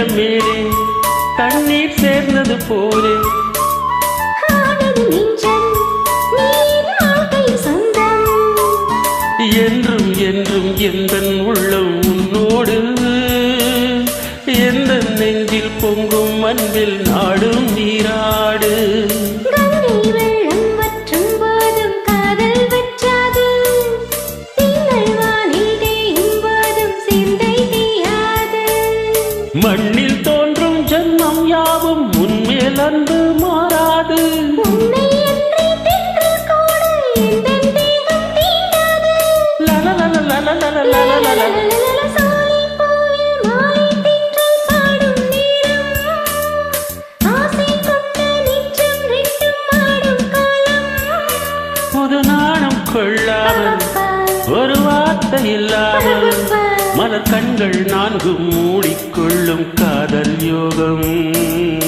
நேரம் மேலே தண்ணீர் சேர்ந்தது போலே என்றும் என்றும் எந்த உள்ளம் உன்னோடு எந்த நெஞ்சில் பொங்கும் அன்பில் நாடு மண்ணில் தோன்றும் ஜென்மம் யாவும் உன்மேல் அன்பு மாறாது புது நாணம் கொள்ளாமல் ஒரு வார்த்தை இல்லாமல் காதலர் கண்கள் நான்கு மூடிக்கொள்ளும் காதல் யோகம்.